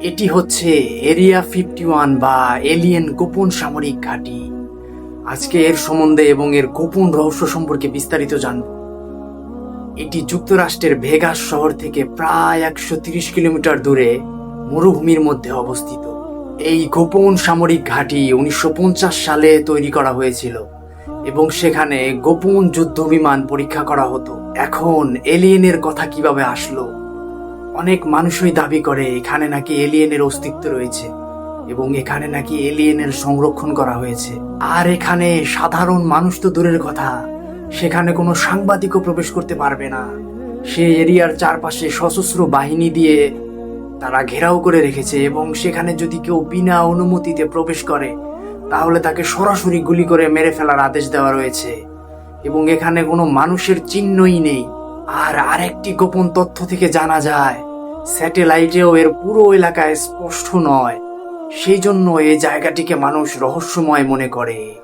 এটি হচ্ছে area fifty one বা এলিয়েন গোপন সামরিক ঘাঁটি। আজকে এর সম্বন্ধে এবং এর গোপন রহস্য সম্পর্কে বিস্তারিত জানব। এটি যুক্তরাষ্ট্রের ভেগাস শহর থেকে প্রায় একশো তিরিশ কিলোমিটার দূরে মরুভূমির মধ্যে অবস্থিত। এই গোপন সামরিক ঘাঁটি উনিশশো পঞ্চাশ সালে তৈরি করা হয়েছিল এবং সেখানে গোপন যুদ্ধ বিমান পরীক্ষা করা হতো। এখন এলিয়েনের কথা কীভাবে আসলো? অনেক মানুষই দাবি করে এখানে নাকি এলিয়েনের অস্তিত্ব রয়েছে এবং এখানে নাকি এলিয়েনের সংরক্ষণ করা হয়েছে। আর এখানে সাধারণ মানুষ তো দূরের কথা, সেখানে কোনো সাংবাদিকও প্রবেশ করতে পারবে না। সে এরিয়ার চারপাশে সশস্ত্র বাহিনী দিয়ে তারা ঘেরাও করে রেখেছে এবং সেখানে যদি কেউ বিনা অনুমতিতে প্রবেশ করে, তাহলে তাকে সরাসরি গুলি করে মেরে ফেলার আদেশ দেওয়া রয়েছে। এবং এখানে কোনো মানুষের চিহ্নই নেই। আর আরেকটি গোপন তথ্য থেকে জানা যায়, স্যাটেলাইটেও এর পুরো এলাকায় স্পষ্ট নয়। সেই জন্য এই জায়গাটিকে মানুষ রহস্যময় মনে করে।